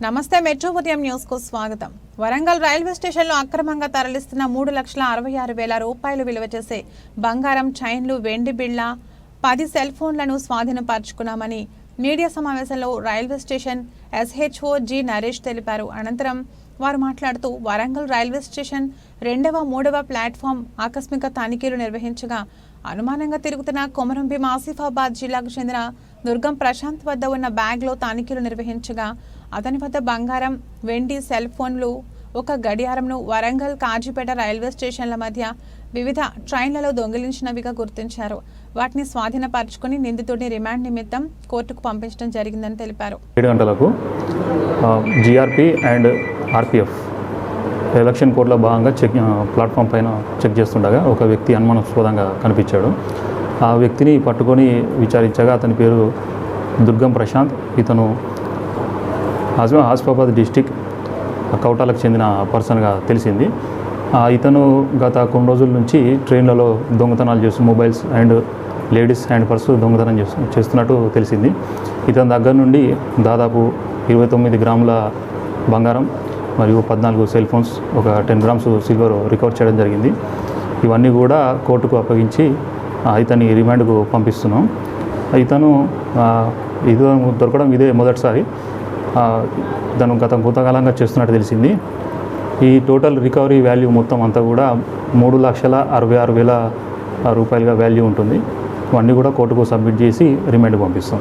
నమస్తే మెట్రో ఉదయం న్యూస్కు స్వాగతం. వరంగల్ రైల్వే స్టేషన్లో అక్రమంగా తరలిస్తున్న మూడు లక్షల అరవై ఆరు వేల రూపాయలు విలువ చేసే బంగారం చైన్లు వెండి బిళ్ళ పది సెల్ ఫోన్లను స్వాధీనపర్చుకున్నామని మీడియా సమావేశంలో railway station SHO G Naresh తెలిపారు. అనంతరం వారు మాట్లాడుతూ వరంగల్ రైల్వే స్టేషన్ రెండవ మూడవ ప్లాట్ఫామ్ ఆకస్మిక తనిఖీలు నిర్వహించగా అనుమానంగా తిరుగుతున్న కొమరంభీం ఆసిఫాబాద్ జిల్లాకు చెందిన దుర్గం ప్రశాంత్ వద్ద ఉన్న బ్యాగ్లో తనిఖీలు నిర్వహించగా అతని వద్ద బంగారం వెండి సెల్ ఫోన్లు ఒక గడియారంను వరంగల్ కాజీపేట రైల్వే స్టేషన్ల మధ్య వివిధ ట్రైన్లలో దొంగిలించినవిగా గుర్తించారు. వాటిని స్వాధీనపరచుకుని నిందితుడిని రిమాండ్ నిమిత్తం కోర్టుకు పంపించడం జరిగిందని తెలిపారు. ఏడు గంటలకు జిఆర్పి అండ్ ఆర్పిఎఫ్ ఎలక్షన్ కోడ్లో భాగంగా చెక్ ప్లాట్ఫామ్ పైన చెక్ చేస్తుండగా ఒక వ్యక్తి అనుమానాస్పదంగా కనిపించాడు. ఆ వ్యక్తిని పట్టుకొని విచారించగా అతని పేరు దుర్గం ప్రశాంత్. ఇతను ఆసిఫా ఆసిఫాబాద్ డిస్టిక్ కౌటాలకు చెందిన పర్సన్గా తెలిసింది. ఇతను గత కొన్ని రోజుల నుంచి ట్రైన్లలో దొంగతనాలు చేస్తూ mobiles and ladies and purse దొంగతనం చేస్తున్నట్టు తెలిసింది. ఇతని దగ్గర నుండి దాదాపు ఇరవై తొమ్మిది గ్రాముల బంగారం మరియు పద్నాలుగు సెల్ ఫోన్స్ ఒక టెన్ గ్రామ్స్ సిల్వర్ రికవర్ చేయడం జరిగింది. ఇవన్నీ కూడా కోర్టుకు అప్పగించి ఇతని రిమాండ్కు పంపిస్తున్నాం. ఇతను ఇది దొరకడం ఇదే మొదటిసారి. తను గత భూతకాలంగా చేస్తున్నట్టు తెలిసింది. ఈ టోటల్ రికవరీ వాల్యూ మొత్తం అంతా కూడా మూడు లక్షల అరవై ఆరు వేల రూపాయలుగా వాల్యూ ఉంటుంది. ఇవన్నీ కూడా కోర్టుకు సబ్మిట్ చేసి రిమైండ్ పంపిస్తాం.